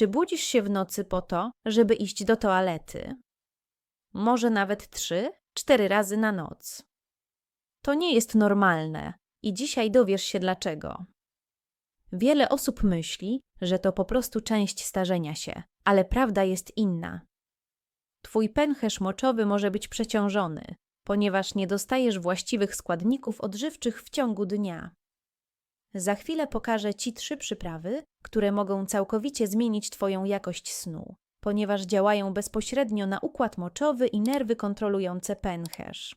Czy budzisz się w nocy po to, żeby iść do toalety? Może nawet trzy, cztery razy na noc. To nie jest normalne i dzisiaj dowiesz się dlaczego. Wiele osób myśli, że to po prostu część starzenia się, ale prawda jest inna. Twój pęcherz moczowy może być przeciążony, ponieważ nie dostajesz właściwych składników odżywczych w ciągu dnia. Za chwilę pokażę Ci trzy przyprawy, które mogą całkowicie zmienić Twoją jakość snu, ponieważ działają bezpośrednio na układ moczowy i nerwy kontrolujące pęcherz.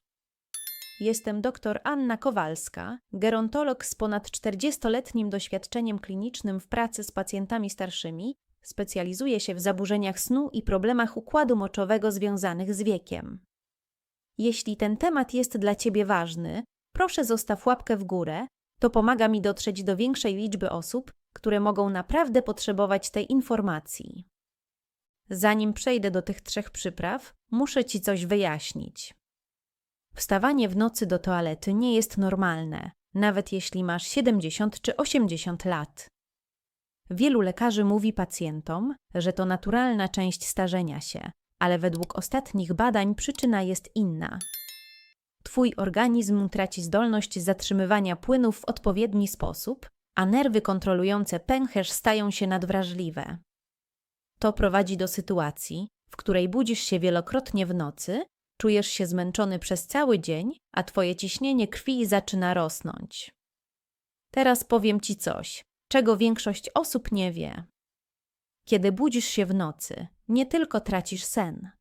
Jestem dr Anna Kowalska, gerontolog z ponad 40-letnim doświadczeniem klinicznym w pracy z pacjentami starszymi. Specjalizuję się w zaburzeniach snu i problemach układu moczowego związanych z wiekiem. Jeśli ten temat jest dla Ciebie ważny, proszę zostaw łapkę w górę, to pomaga mi dotrzeć do większej liczby osób, które mogą naprawdę potrzebować tej informacji. Zanim przejdę do tych trzech przypraw, muszę Ci coś wyjaśnić. Wstawanie w nocy do toalety nie jest normalne, nawet jeśli masz 70 czy 80 lat. Wielu lekarzy mówi pacjentom, że to naturalna część starzenia się, ale według ostatnich badań przyczyna jest inna. Twój organizm traci zdolność zatrzymywania płynów w odpowiedni sposób, a nerwy kontrolujące pęcherz stają się nadwrażliwe. To prowadzi do sytuacji, w której budzisz się wielokrotnie w nocy, czujesz się zmęczony przez cały dzień, a twoje ciśnienie krwi zaczyna rosnąć. Teraz powiem ci coś, czego większość osób nie wie. Kiedy budzisz się w nocy, nie tylko tracisz sen.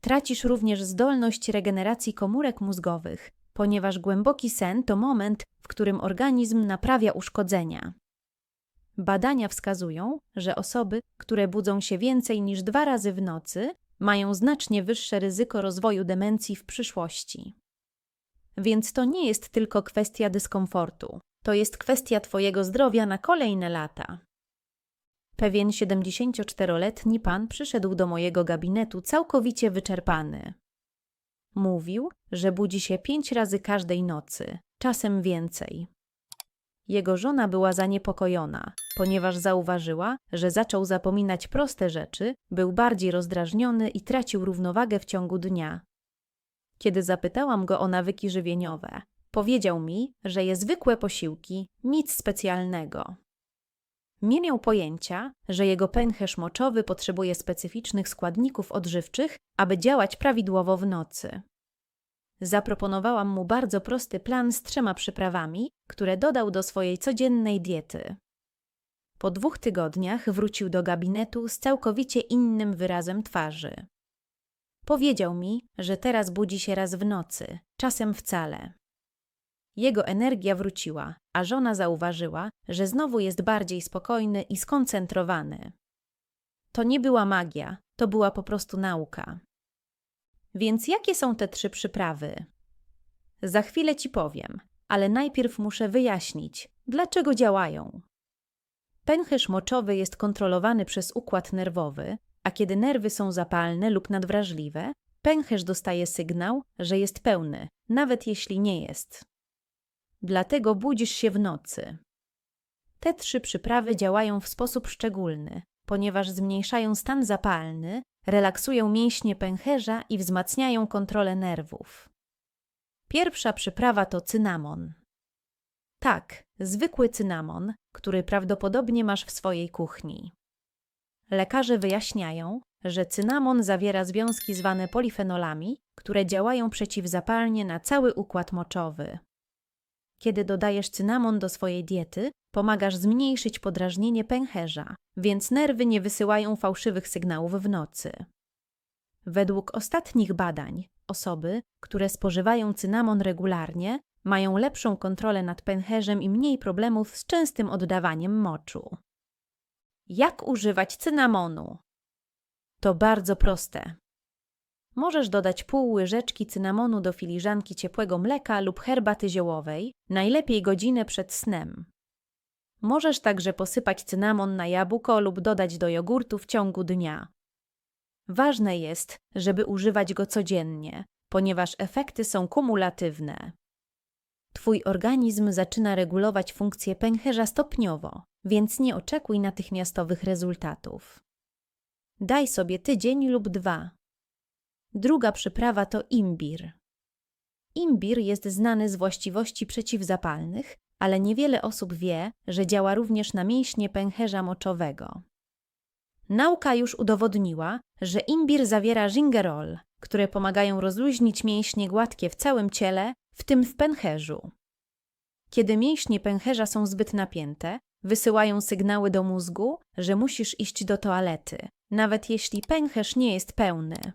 Tracisz również zdolność regeneracji komórek mózgowych, ponieważ głęboki sen to moment, w którym organizm naprawia uszkodzenia. Badania wskazują, że osoby, które budzą się więcej niż dwa razy w nocy, mają znacznie wyższe ryzyko rozwoju demencji w przyszłości. Więc to nie jest tylko kwestia dyskomfortu, to jest kwestia Twojego zdrowia na kolejne lata. Pewien 74-letni pan przyszedł do mojego gabinetu całkowicie wyczerpany. Mówił, że budzi się pięć razy każdej nocy, czasem więcej. Jego żona była zaniepokojona, ponieważ zauważyła, że zaczął zapominać proste rzeczy, był bardziej rozdrażniony i tracił równowagę w ciągu dnia. Kiedy zapytałam go o nawyki żywieniowe, powiedział mi, że je zwykłe posiłki, nic specjalnego. Nie miał pojęcia, że jego pęcherz moczowy potrzebuje specyficznych składników odżywczych, aby działać prawidłowo w nocy. Zaproponowałam mu bardzo prosty plan z trzema przyprawami, które dodał do swojej codziennej diety. Po dwóch tygodniach wrócił do gabinetu z całkowicie innym wyrazem twarzy. Powiedział mi, że teraz budzi się raz w nocy, czasem wcale. Jego energia wróciła, a żona zauważyła, że znowu jest bardziej spokojny i skoncentrowany. To nie była magia, to była po prostu nauka. Więc jakie są te trzy przyprawy? Za chwilę ci powiem, ale najpierw muszę wyjaśnić, dlaczego działają. Pęcherz moczowy jest kontrolowany przez układ nerwowy, a kiedy nerwy są zapalne lub nadwrażliwe, pęcherz dostaje sygnał, że jest pełny, nawet jeśli nie jest. Dlatego budzisz się w nocy. Te trzy przyprawy działają w sposób szczególny, ponieważ zmniejszają stan zapalny, relaksują mięśnie pęcherza i wzmacniają kontrolę nerwów. Pierwsza przyprawa to cynamon. Tak, zwykły cynamon, który prawdopodobnie masz w swojej kuchni. Lekarze wyjaśniają, że cynamon zawiera związki zwane polifenolami, które działają przeciwzapalnie na cały układ moczowy. Kiedy dodajesz cynamon do swojej diety, pomagasz zmniejszyć podrażnienie pęcherza, więc nerwy nie wysyłają fałszywych sygnałów w nocy. Według ostatnich badań, osoby, które spożywają cynamon regularnie, mają lepszą kontrolę nad pęcherzem i mniej problemów z częstym oddawaniem moczu. Jak używać cynamonu? To bardzo proste. Możesz dodać pół łyżeczki cynamonu do filiżanki ciepłego mleka lub herbaty ziołowej, najlepiej godzinę przed snem. Możesz także posypać cynamon na jabłko lub dodać do jogurtu w ciągu dnia. Ważne jest, żeby używać go codziennie, ponieważ efekty są kumulatywne. Twój organizm zaczyna regulować funkcję pęcherza stopniowo, więc nie oczekuj natychmiastowych rezultatów. Daj sobie tydzień lub dwa. Druga przyprawa to imbir. Imbir jest znany z właściwości przeciwzapalnych, ale niewiele osób wie, że działa również na mięśnie pęcherza moczowego. Nauka już udowodniła, że imbir zawiera gingerol, które pomagają rozluźnić mięśnie gładkie w całym ciele, w tym w pęcherzu. Kiedy mięśnie pęcherza są zbyt napięte, wysyłają sygnały do mózgu, że musisz iść do toalety, nawet jeśli pęcherz nie jest pełny.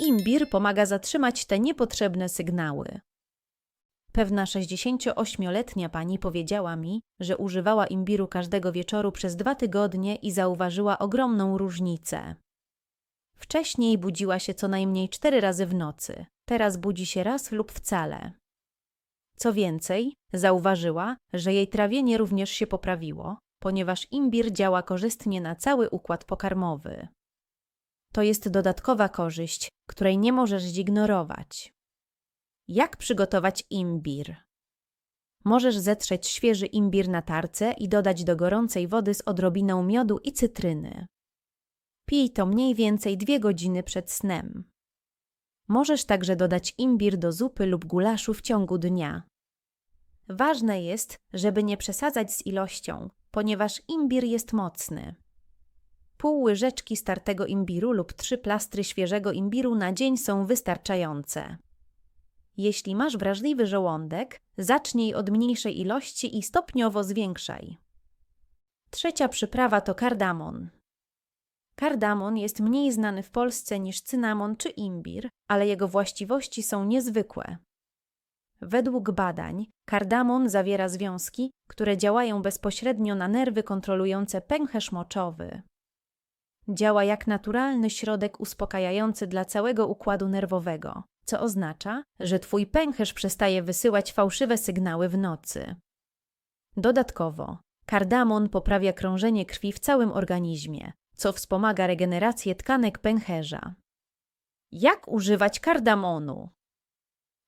Imbir pomaga zatrzymać te niepotrzebne sygnały. Pewna 68-letnia pani powiedziała mi, że używała imbiru każdego wieczoru przez dwa tygodnie i zauważyła ogromną różnicę. Wcześniej budziła się co najmniej cztery razy w nocy, teraz budzi się raz lub wcale. Co więcej, zauważyła, że jej trawienie również się poprawiło, ponieważ imbir działa korzystnie na cały układ pokarmowy. To jest dodatkowa korzyść, której nie możesz zignorować. Jak przygotować imbir? Możesz zetrzeć świeży imbir na tarce i dodać do gorącej wody z odrobiną miodu i cytryny. Pij to mniej więcej dwie godziny przed snem. Możesz także dodać imbir do zupy lub gulaszu w ciągu dnia. Ważne jest, żeby nie przesadzać z ilością, ponieważ imbir jest mocny. Pół łyżeczki startego imbiru lub trzy plastry świeżego imbiru na dzień są wystarczające. Jeśli masz wrażliwy żołądek, zacznij od mniejszej ilości i stopniowo zwiększaj. Trzecia przyprawa to kardamon. Kardamon jest mniej znany w Polsce niż cynamon czy imbir, ale jego właściwości są niezwykłe. Według badań, kardamon zawiera związki, które działają bezpośrednio na nerwy kontrolujące pęcherz moczowy. Działa jak naturalny środek uspokajający dla całego układu nerwowego, co oznacza, że twój pęcherz przestaje wysyłać fałszywe sygnały w nocy. Dodatkowo, kardamon poprawia krążenie krwi w całym organizmie, co wspomaga regenerację tkanek pęcherza. Jak używać kardamonu?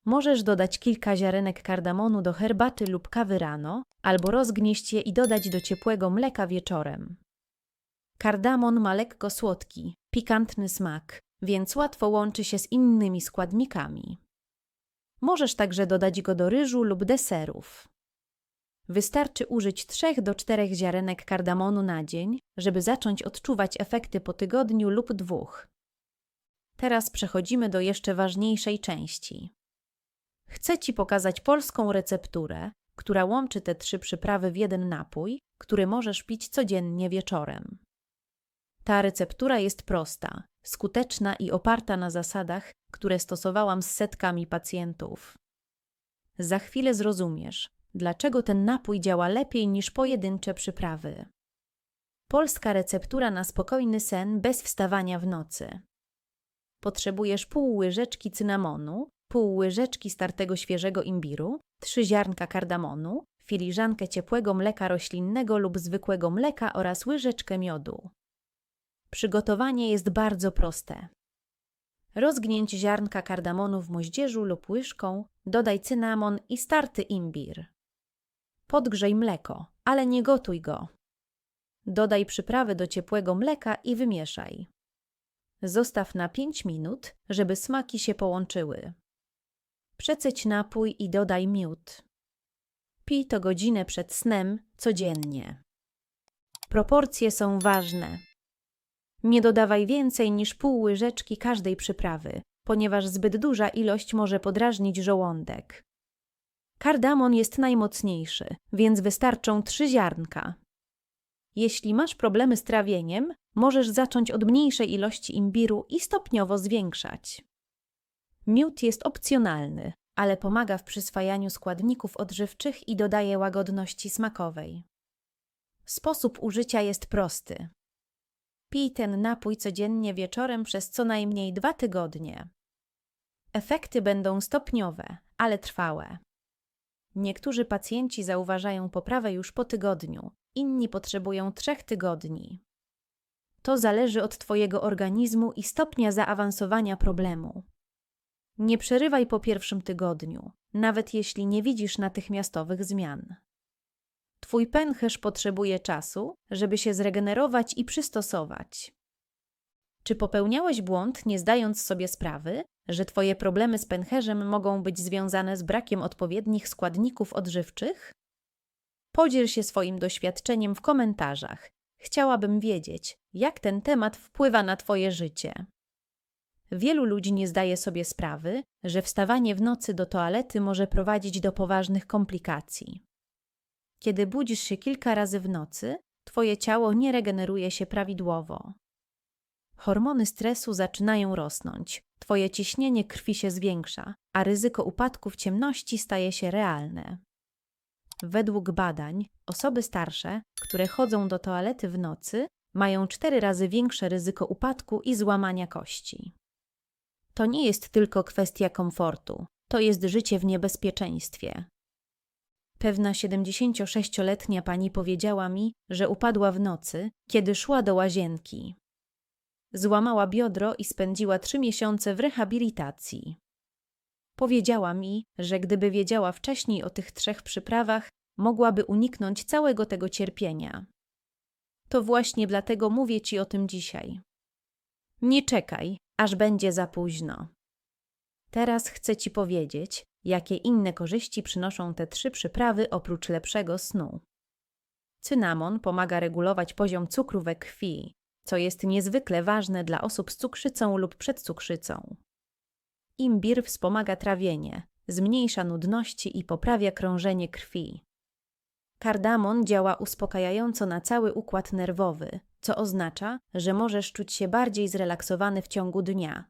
Możesz dodać kilka ziarenek kardamonu do herbaty lub kawy rano, albo rozgnieść je i dodać do ciepłego mleka wieczorem. Kardamon ma lekko słodki, pikantny smak, więc łatwo łączy się z innymi składnikami. Możesz także dodać go do ryżu lub deserów. Wystarczy użyć 3 do 4 ziarenek kardamonu na dzień, żeby zacząć odczuwać efekty po tygodniu lub dwóch. Teraz przechodzimy do jeszcze ważniejszej części. Chcę Ci pokazać polską recepturę, która łączy te trzy przyprawy w jeden napój, który możesz pić codziennie wieczorem. Ta receptura jest prosta, skuteczna i oparta na zasadach, które stosowałam z setkami pacjentów. Za chwilę zrozumiesz, dlaczego ten napój działa lepiej niż pojedyncze przyprawy. Polska receptura na spokojny sen bez wstawania w nocy. Potrzebujesz pół łyżeczki cynamonu, pół łyżeczki startego świeżego imbiru, trzy ziarnka kardamonu, filiżankę ciepłego mleka roślinnego lub zwykłego mleka oraz łyżeczkę miodu. Przygotowanie jest bardzo proste. Rozgnięć ziarnka kardamonu w moździerzu lub łyżką, dodaj cynamon i starty imbir. Podgrzej mleko, ale nie gotuj go. Dodaj przyprawy do ciepłego mleka i wymieszaj. Zostaw na 5 minut, żeby smaki się połączyły. Przecyć napój i dodaj miód. Pij to godzinę przed snem codziennie. Proporcje są ważne. Nie dodawaj więcej niż pół łyżeczki każdej przyprawy, ponieważ zbyt duża ilość może podrażnić żołądek. Kardamon jest najmocniejszy, więc wystarczą trzy ziarnka. Jeśli masz problemy z trawieniem, możesz zacząć od mniejszej ilości imbiru i stopniowo zwiększać. Miód jest opcjonalny, ale pomaga w przyswajaniu składników odżywczych i dodaje łagodności smakowej. Sposób użycia jest prosty. Pij ten napój codziennie wieczorem przez co najmniej dwa tygodnie. Efekty będą stopniowe, ale trwałe. Niektórzy pacjenci zauważają poprawę już po tygodniu, inni potrzebują trzech tygodni. To zależy od Twojego organizmu i stopnia zaawansowania problemu. Nie przerywaj po pierwszym tygodniu, nawet jeśli nie widzisz natychmiastowych zmian. Twój pęcherz potrzebuje czasu, żeby się zregenerować i przystosować. Czy popełniałeś błąd, nie zdając sobie sprawy, że Twoje problemy z pęcherzem mogą być związane z brakiem odpowiednich składników odżywczych? Podziel się swoim doświadczeniem w komentarzach. Chciałabym wiedzieć, jak ten temat wpływa na Twoje życie. Wielu ludzi nie zdaje sobie sprawy, że wstawanie w nocy do toalety może prowadzić do poważnych komplikacji. Kiedy budzisz się kilka razy w nocy, Twoje ciało nie regeneruje się prawidłowo. Hormony stresu zaczynają rosnąć, Twoje ciśnienie krwi się zwiększa, a ryzyko upadku w ciemności staje się realne. Według badań, osoby starsze, które chodzą do toalety w nocy, mają cztery razy większe ryzyko upadku i złamania kości. To nie jest tylko kwestia komfortu, to jest życie w niebezpieczeństwie. Pewna 76-letnia pani powiedziała mi, że upadła w nocy, kiedy szła do łazienki. Złamała biodro i spędziła trzy miesiące w rehabilitacji. Powiedziała mi, że gdyby wiedziała wcześniej o tych trzech przyprawach, mogłaby uniknąć całego tego cierpienia. To właśnie dlatego mówię ci o tym dzisiaj. Nie czekaj, aż będzie za późno. Teraz chcę ci powiedzieć, jakie inne korzyści przynoszą te trzy przyprawy oprócz lepszego snu. Cynamon pomaga regulować poziom cukru we krwi, co jest niezwykle ważne dla osób z cukrzycą lub przedcukrzycą. Imbir wspomaga trawienie, zmniejsza nudności i poprawia krążenie krwi. Kardamon działa uspokajająco na cały układ nerwowy, co oznacza, że możesz czuć się bardziej zrelaksowany w ciągu dnia.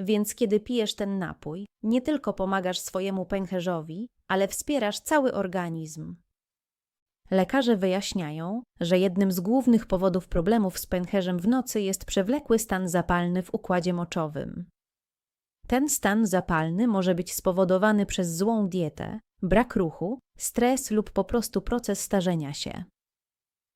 Więc kiedy pijesz ten napój, nie tylko pomagasz swojemu pęcherzowi, ale wspierasz cały organizm. Lekarze wyjaśniają, że jednym z głównych powodów problemów z pęcherzem w nocy jest przewlekły stan zapalny w układzie moczowym. Ten stan zapalny może być spowodowany przez złą dietę, brak ruchu, stres lub po prostu proces starzenia się.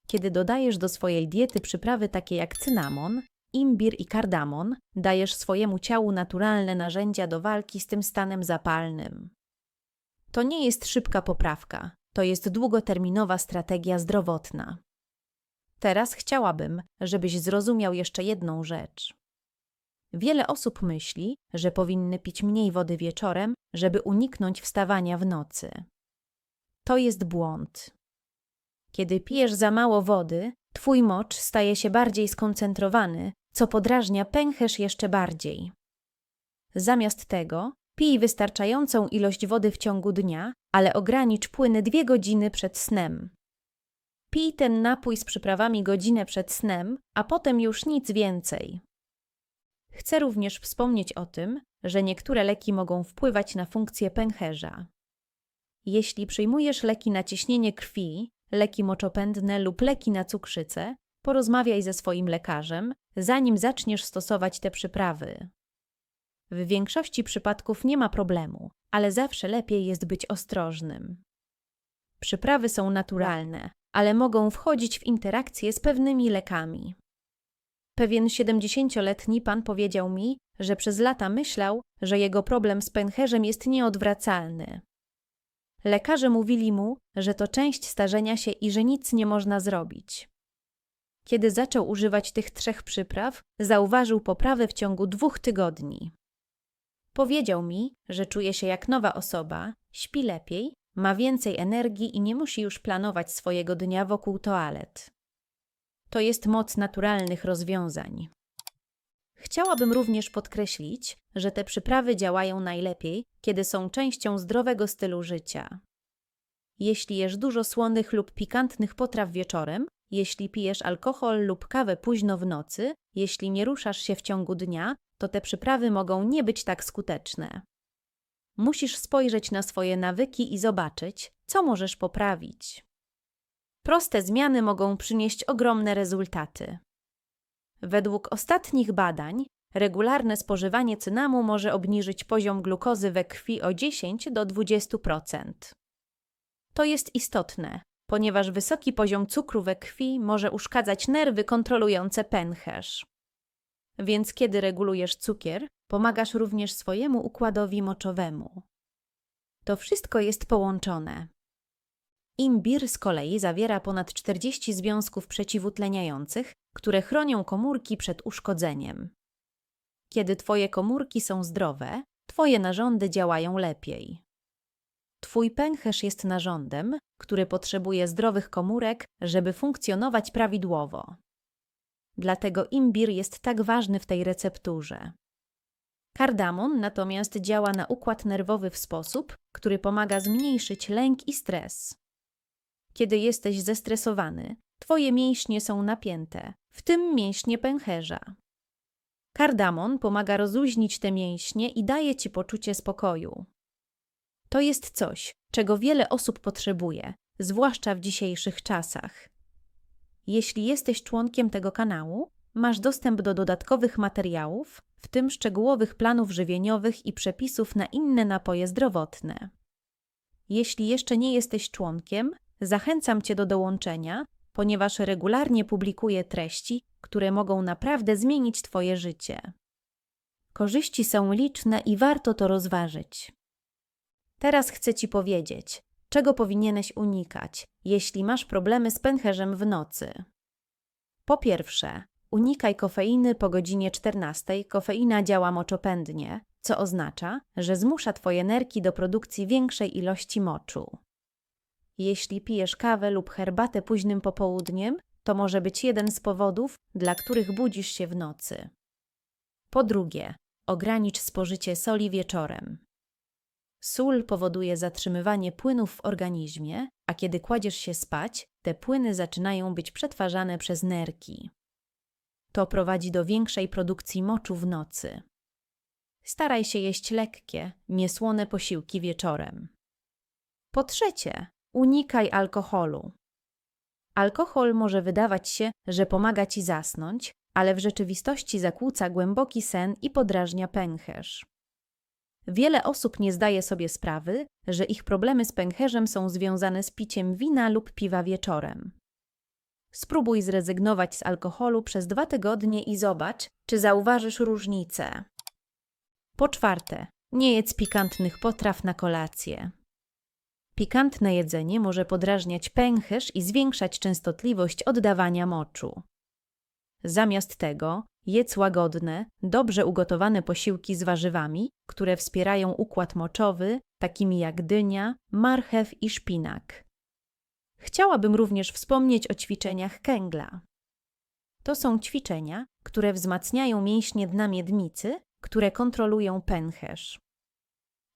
Kiedy dodajesz do swojej diety przyprawy takie jak cynamon, imbir i kardamon, dajesz swojemu ciału naturalne narzędzia do walki z tym stanem zapalnym. To nie jest szybka poprawka, to jest długoterminowa strategia zdrowotna. Teraz chciałabym, żebyś zrozumiał jeszcze jedną rzecz. Wiele osób myśli, że powinny pić mniej wody wieczorem, żeby uniknąć wstawania w nocy. To jest błąd. Kiedy pijesz za mało wody, twój mocz staje się bardziej skoncentrowany, co podrażnia pęcherz jeszcze bardziej. Zamiast tego pij wystarczającą ilość wody w ciągu dnia, ale ogranicz płyny dwie godziny przed snem. Pij ten napój z przyprawami godzinę przed snem, a potem już nic więcej. Chcę również wspomnieć o tym, że niektóre leki mogą wpływać na funkcję pęcherza. Jeśli przyjmujesz leki na ciśnienie krwi, leki moczopędne lub leki na cukrzycę, porozmawiaj ze swoim lekarzem, zanim zaczniesz stosować te przyprawy. W większości przypadków nie ma problemu, ale zawsze lepiej jest być ostrożnym. Przyprawy są naturalne, ale mogą wchodzić w interakcję z pewnymi lekami. Pewien 70-letni pan powiedział mi, że przez lata myślał, że jego problem z pęcherzem jest nieodwracalny. Lekarze mówili mu, że to część starzenia się i że nic nie można zrobić. Kiedy zaczął używać tych trzech przypraw, zauważył poprawę w ciągu dwóch tygodni. Powiedział mi, że czuje się jak nowa osoba, śpi lepiej, ma więcej energii i nie musi już planować swojego dnia wokół toalet. To jest moc naturalnych rozwiązań. Chciałabym również podkreślić, że te przyprawy działają najlepiej, kiedy są częścią zdrowego stylu życia. Jeśli jesz dużo słonych lub pikantnych potraw wieczorem, jeśli pijesz alkohol lub kawę późno w nocy, jeśli nie ruszasz się w ciągu dnia, to te przyprawy mogą nie być tak skuteczne. Musisz spojrzeć na swoje nawyki i zobaczyć, co możesz poprawić. Proste zmiany mogą przynieść ogromne rezultaty. Według ostatnich badań, regularne spożywanie cynamu może obniżyć poziom glukozy we krwi o 10 do 20%. To jest istotne, ponieważ wysoki poziom cukru we krwi może uszkadzać nerwy kontrolujące pęcherz. Więc kiedy regulujesz cukier, pomagasz również swojemu układowi moczowemu. To wszystko jest połączone. Imbir z kolei zawiera ponad 40 związków przeciwutleniających, które chronią komórki przed uszkodzeniem. Kiedy Twoje komórki są zdrowe, Twoje narządy działają lepiej. Twój pęcherz jest narządem, który potrzebuje zdrowych komórek, żeby funkcjonować prawidłowo. Dlatego imbir jest tak ważny w tej recepturze. Kardamon natomiast działa na układ nerwowy w sposób, który pomaga zmniejszyć lęk i stres. Kiedy jesteś zestresowany, twoje mięśnie są napięte, w tym mięśnie pęcherza. Kardamon pomaga rozluźnić te mięśnie i daje ci poczucie spokoju. To jest coś, czego wiele osób potrzebuje, zwłaszcza w dzisiejszych czasach. Jeśli jesteś członkiem tego kanału, masz dostęp do dodatkowych materiałów, w tym szczegółowych planów żywieniowych i przepisów na inne napoje zdrowotne. Jeśli jeszcze nie jesteś członkiem, zachęcam Cię do dołączenia, ponieważ regularnie publikuję treści, które mogą naprawdę zmienić Twoje życie. Korzyści są liczne i warto to rozważyć. Teraz chcę Ci powiedzieć, czego powinieneś unikać, jeśli masz problemy z pęcherzem w nocy. Po pierwsze, unikaj kofeiny po godzinie 14. Kofeina działa moczopędnie, co oznacza, że zmusza Twoje nerki do produkcji większej ilości moczu. Jeśli pijesz kawę lub herbatę późnym popołudniem, to może być jeden z powodów, dla których budzisz się w nocy. Po drugie, ogranicz spożycie soli wieczorem. Sól powoduje zatrzymywanie płynów w organizmie, a kiedy kładziesz się spać, te płyny zaczynają być przetwarzane przez nerki. To prowadzi do większej produkcji moczu w nocy. Staraj się jeść lekkie, niesłone posiłki wieczorem. Po trzecie, unikaj alkoholu. Alkohol może wydawać się, że pomaga ci zasnąć, ale w rzeczywistości zakłóca głęboki sen i podrażnia pęcherz. Wiele osób nie zdaje sobie sprawy, że ich problemy z pęcherzem są związane z piciem wina lub piwa wieczorem. Spróbuj zrezygnować z alkoholu przez dwa tygodnie i zobacz, czy zauważysz różnicę. Po czwarte, nie jedz pikantnych potraw na kolację. Pikantne jedzenie może podrażniać pęcherz i zwiększać częstotliwość oddawania moczu. Zamiast tego jedz łagodne, dobrze ugotowane posiłki z warzywami, które wspierają układ moczowy, takimi jak dynia, marchew i szpinak. Chciałabym również wspomnieć o ćwiczeniach kęgla. To są ćwiczenia, które wzmacniają mięśnie dna miednicy, które kontrolują pęcherz.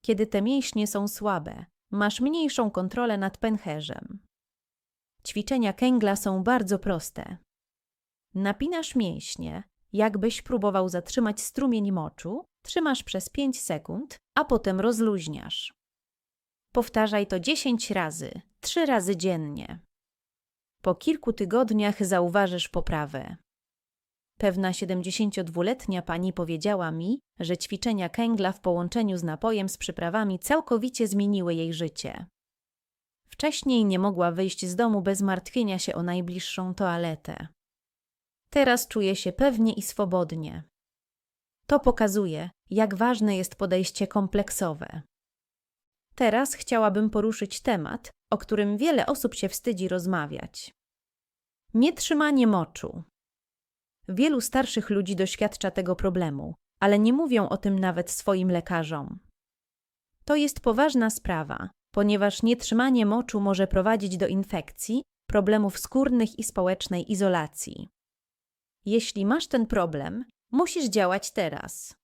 Kiedy te mięśnie są słabe, masz mniejszą kontrolę nad pęcherzem. Ćwiczenia kęgla są bardzo proste. Napinasz mięśnie, jakbyś próbował zatrzymać strumień moczu, trzymasz przez 5 sekund, a potem rozluźniasz. Powtarzaj to 10 razy, 3 razy dziennie. Po kilku tygodniach zauważysz poprawę. Pewna 72-letnia pani powiedziała mi, że ćwiczenia kęgla w połączeniu z napojem z przyprawami całkowicie zmieniły jej życie. Wcześniej nie mogła wyjść z domu bez martwienia się o najbliższą toaletę. Teraz czuje się pewnie i swobodnie. To pokazuje, jak ważne jest podejście kompleksowe. Teraz chciałabym poruszyć temat, o którym wiele osób się wstydzi rozmawiać. Nietrzymanie moczu. Wielu starszych ludzi doświadcza tego problemu, ale nie mówią o tym nawet swoim lekarzom. To jest poważna sprawa, ponieważ nietrzymanie moczu może prowadzić do infekcji, problemów skórnych i społecznej izolacji. Jeśli masz ten problem, musisz działać teraz.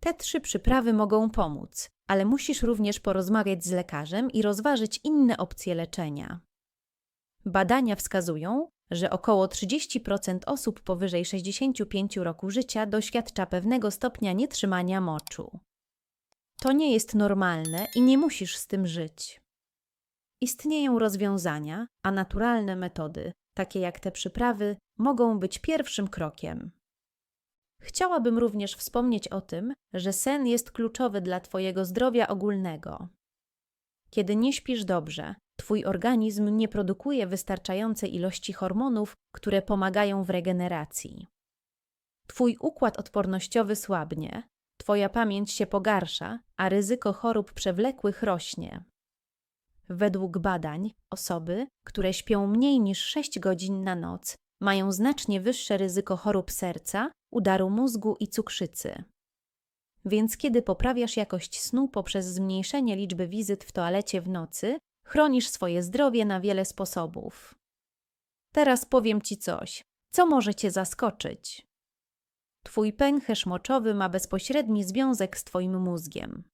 Te trzy przyprawy mogą pomóc, ale musisz również porozmawiać z lekarzem i rozważyć inne opcje leczenia. Badania wskazują, że około 30% osób powyżej 65 roku życia doświadcza pewnego stopnia nietrzymania moczu. To nie jest normalne i nie musisz z tym żyć. Istnieją rozwiązania, a naturalne metody, takie jak te przyprawy, mogą być pierwszym krokiem. Chciałabym również wspomnieć o tym, że sen jest kluczowy dla Twojego zdrowia ogólnego. Kiedy nie śpisz dobrze, Twój organizm nie produkuje wystarczającej ilości hormonów, które pomagają w regeneracji. Twój układ odpornościowy słabnie, Twoja pamięć się pogarsza, a ryzyko chorób przewlekłych rośnie. Według badań, osoby, które śpią mniej niż 6 godzin na noc, mają znacznie wyższe ryzyko chorób serca, udaru mózgu i cukrzycy. Więc kiedy poprawiasz jakość snu poprzez zmniejszenie liczby wizyt w toalecie w nocy, chronisz swoje zdrowie na wiele sposobów. Teraz powiem Ci coś, co może Cię zaskoczyć. Twój pęcherz moczowy ma bezpośredni związek z Twoim mózgiem.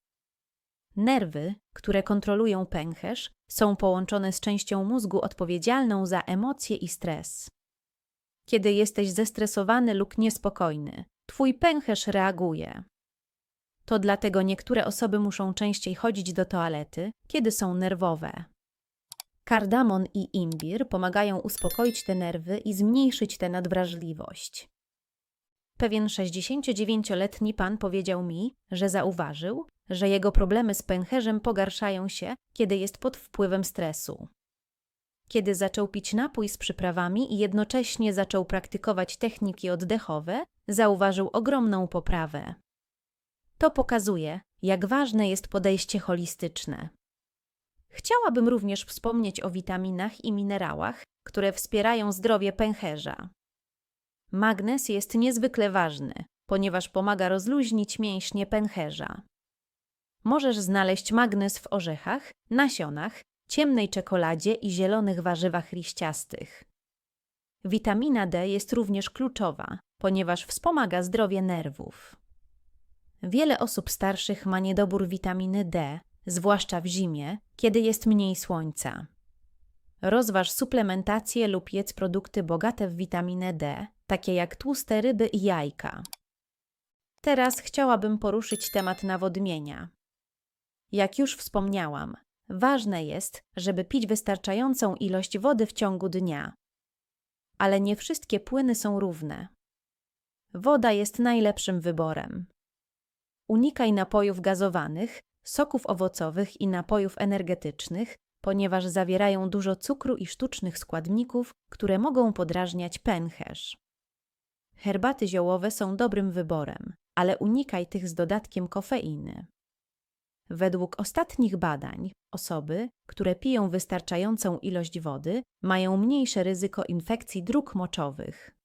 Nerwy, które kontrolują pęcherz, są połączone z częścią mózgu odpowiedzialną za emocje i stres. Kiedy jesteś zestresowany lub niespokojny, twój pęcherz reaguje. To dlatego niektóre osoby muszą częściej chodzić do toalety, kiedy są nerwowe. Kardamon i imbir pomagają uspokoić te nerwy i zmniejszyć tę nadwrażliwość. Pewien 69-letni pan powiedział mi, że zauważył, że jego problemy z pęcherzem pogarszają się, kiedy jest pod wpływem stresu. Kiedy zaczął pić napój z przyprawami i jednocześnie zaczął praktykować techniki oddechowe, zauważył ogromną poprawę. To pokazuje, jak ważne jest podejście holistyczne. Chciałabym również wspomnieć o witaminach i minerałach, które wspierają zdrowie pęcherza. Magnez jest niezwykle ważny, ponieważ pomaga rozluźnić mięśnie pęcherza. Możesz znaleźć magnez w orzechach, nasionach, ciemnej czekoladzie i zielonych warzywach liściastych. Witamina D jest również kluczowa, ponieważ wspomaga zdrowie nerwów. Wiele osób starszych ma niedobór witaminy D, zwłaszcza w zimie, kiedy jest mniej słońca. Rozważ suplementację lub jedz produkty bogate w witaminę D, takie jak tłuste ryby i jajka. Teraz chciałabym poruszyć temat nawodnienia. Jak już wspomniałam, ważne jest, żeby pić wystarczającą ilość wody w ciągu dnia. Ale nie wszystkie płyny są równe. Woda jest najlepszym wyborem. Unikaj napojów gazowanych, soków owocowych i napojów energetycznych, ponieważ zawierają dużo cukru i sztucznych składników, które mogą podrażniać pęcherz. Herbaty ziołowe są dobrym wyborem, ale unikaj tych z dodatkiem kofeiny. Według ostatnich badań, osoby, które piją wystarczającą ilość wody, mają mniejsze ryzyko infekcji dróg moczowych.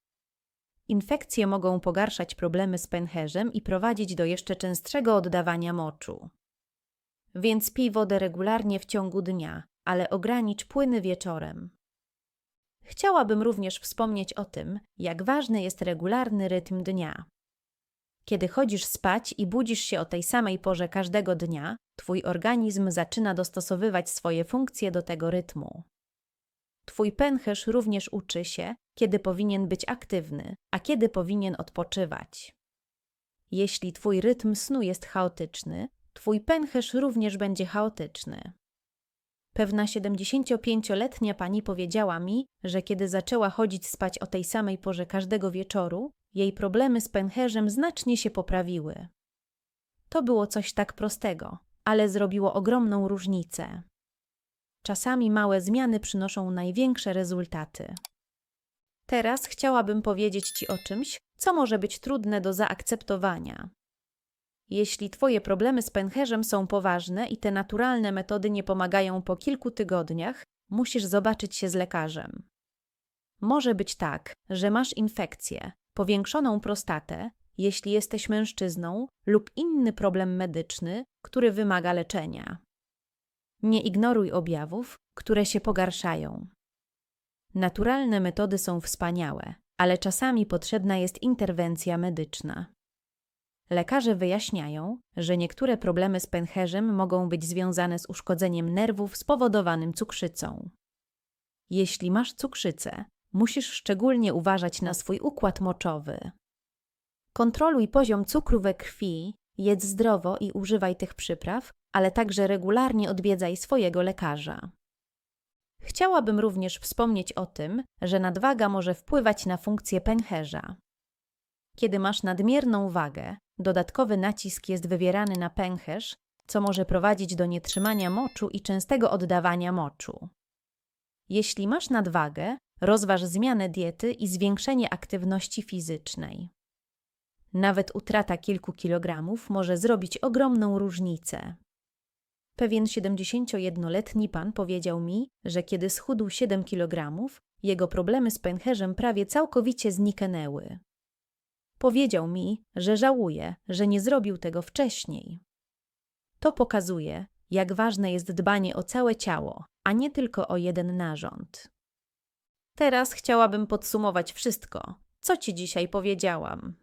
Infekcje mogą pogarszać problemy z pęcherzem i prowadzić do jeszcze częstszego oddawania moczu. Więc pij wodę regularnie w ciągu dnia, ale ogranicz płyny wieczorem. Chciałabym również wspomnieć o tym, jak ważny jest regularny rytm dnia. Kiedy chodzisz spać i budzisz się o tej samej porze każdego dnia, twój organizm zaczyna dostosowywać swoje funkcje do tego rytmu. Twój pęcherz również uczy się, kiedy powinien być aktywny, a kiedy powinien odpoczywać. Jeśli twój rytm snu jest chaotyczny, twój pęcherz również będzie chaotyczny. Pewna 75-letnia pani powiedziała mi, że kiedy zaczęła chodzić spać o tej samej porze każdego wieczoru, jej problemy z pęcherzem znacznie się poprawiły. To było coś tak prostego, ale zrobiło ogromną różnicę. Czasami małe zmiany przynoszą największe rezultaty. Teraz chciałabym powiedzieć Ci o czymś, co może być trudne do zaakceptowania. Jeśli Twoje problemy z pęcherzem są poważne i te naturalne metody nie pomagają po kilku tygodniach, musisz zobaczyć się z lekarzem. Może być tak, że masz infekcję, powiększoną prostatę, jeśli jesteś mężczyzną, lub inny problem medyczny, który wymaga leczenia. Nie ignoruj objawów, które się pogarszają. Naturalne metody są wspaniałe, ale czasami potrzebna jest interwencja medyczna. Lekarze wyjaśniają, że niektóre problemy z pęcherzem mogą być związane z uszkodzeniem nerwów spowodowanym cukrzycą. Jeśli masz cukrzycę, musisz szczególnie uważać na swój układ moczowy. Kontroluj poziom cukru we krwi, jedz zdrowo i używaj tych przypraw, ale także regularnie odwiedzaj swojego lekarza. Chciałabym również wspomnieć o tym, że nadwaga może wpływać na funkcję pęcherza. Kiedy masz nadmierną wagę, dodatkowy nacisk jest wywierany na pęcherz, co może prowadzić do nietrzymania moczu i częstego oddawania moczu. Jeśli masz nadwagę, rozważ zmianę diety i zwiększenie aktywności fizycznej. Nawet utrata kilku kilogramów może zrobić ogromną różnicę. Pewien 71-letni pan powiedział mi, że kiedy schudł 7 kg, jego problemy z pęcherzem prawie całkowicie zniknęły. Powiedział mi, że żałuje, że nie zrobił tego wcześniej. To pokazuje, jak ważne jest dbanie o całe ciało, a nie tylko o jeden narząd. Teraz chciałabym podsumować wszystko, co ci dzisiaj powiedziałam.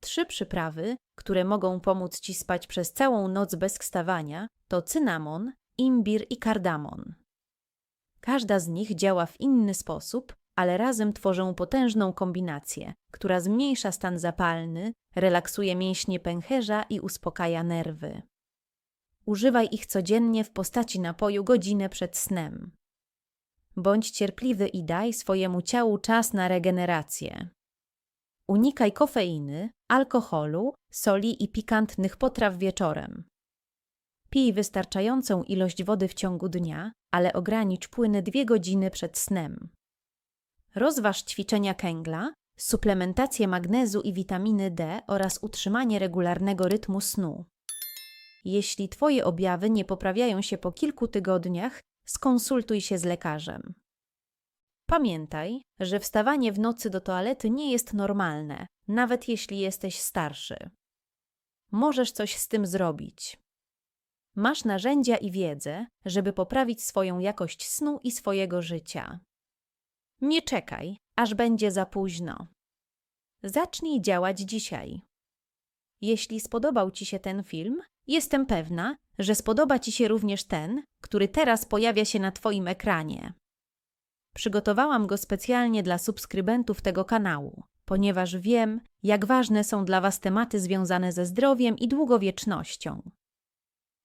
Trzy przyprawy, które mogą pomóc ci spać przez całą noc bez wstawania, to cynamon, imbir i kardamon. Każda z nich działa w inny sposób, ale razem tworzą potężną kombinację, która zmniejsza stan zapalny, relaksuje mięśnie pęcherza i uspokaja nerwy. Używaj ich codziennie w postaci napoju godzinę przed snem. Bądź cierpliwy i daj swojemu ciału czas na regenerację. Unikaj kofeiny, alkoholu, soli i pikantnych potraw wieczorem. Pij wystarczającą ilość wody w ciągu dnia, ale ogranicz płyny dwie godziny przed snem. Rozważ ćwiczenia kęgla, suplementację magnezu i witaminy D oraz utrzymanie regularnego rytmu snu. Jeśli Twoje objawy nie poprawiają się po kilku tygodniach, skonsultuj się z lekarzem. Pamiętaj, że wstawanie w nocy do toalety nie jest normalne, nawet jeśli jesteś starszy. Możesz coś z tym zrobić. Masz narzędzia i wiedzę, żeby poprawić swoją jakość snu i swojego życia. Nie czekaj, aż będzie za późno. Zacznij działać dzisiaj. Jeśli spodobał Ci się ten film, jestem pewna, że spodoba Ci się również ten, który teraz pojawia się na Twoim ekranie. Przygotowałam go specjalnie dla subskrybentów tego kanału, ponieważ wiem, jak ważne są dla Was tematy związane ze zdrowiem i długowiecznością.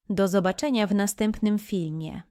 Do zobaczenia w następnym filmie.